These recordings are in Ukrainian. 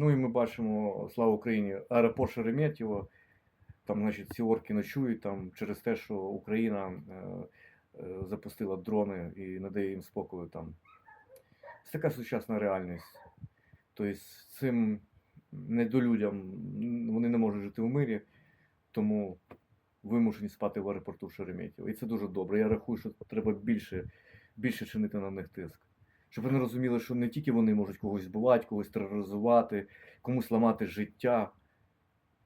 Ну і ми бачимо, слава Україні, аеропорт Шереметьєво. Там, значить, ці орки ночують там через те, що Україна е, е, запустила дрони і не дає їм спокою там. Це така сучасна реальність. Тобто цим недолюдям вони не можуть жити в мирі, тому вимушені спати в аеропорту в Шереметьєво. І це дуже добре. Я рахую, що треба більше, більше чинити на них тиск. Щоб вони розуміли, що не тільки вони можуть когось вбивати, когось тероризувати, комусь ламати життя,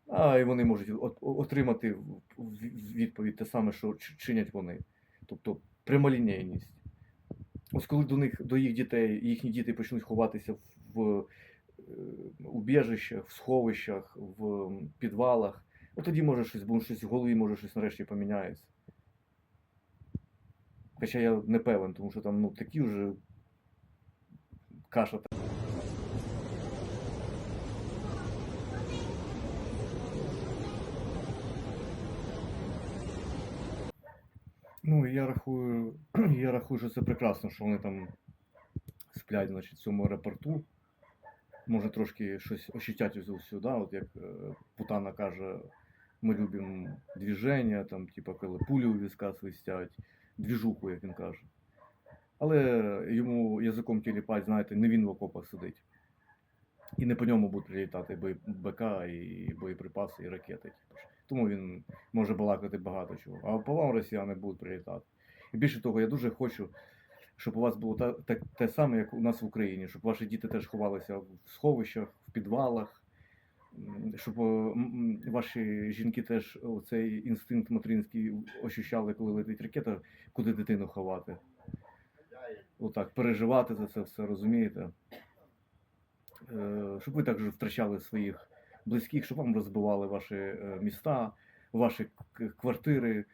а й вони можуть отримати відповідь те саме, що чинять вони. Тобто прямолінійність. Ось коли до них, до їх дітей, їхні діти почнуть ховатися в е, убіжищах, в сховищах, в підвалах, от тоді може щось, бо щось в голові може щось нарешті поміняється. Хоча я не певен, тому що там ну, такі вже каша. Ну, я рахую, я рахую, що це прекрасно, що вони там сплять значить, в цьому аеропорту. Може трошки щось ощутять да? От як е, Путана каже, ми любимо движення, там, типу, коли пулі у візка свистять, двіжуху, як він каже. Але йому язиком тіліпать, знаєте, не він в окопах сидить. І не по ньому будуть прилітати бої- БК, і боєприпаси, і ракети. Типу. Тому він може балакати багато чого. А по вам росіяни будуть прилітати. І більше того, я дуже хочу, щоб у вас було та, та, те саме, як у нас в Україні, щоб ваші діти теж ховалися в сховищах, в підвалах, щоб е, ваші жінки теж цей інстинкт материнський ощущали, коли летить ракета, куди дитину ховати. Отак, переживати за це все, розумієте? Е, Щоб ви також втрачали своїх близьких, щоб вам розбивали ваші е, міста, ваші квартири,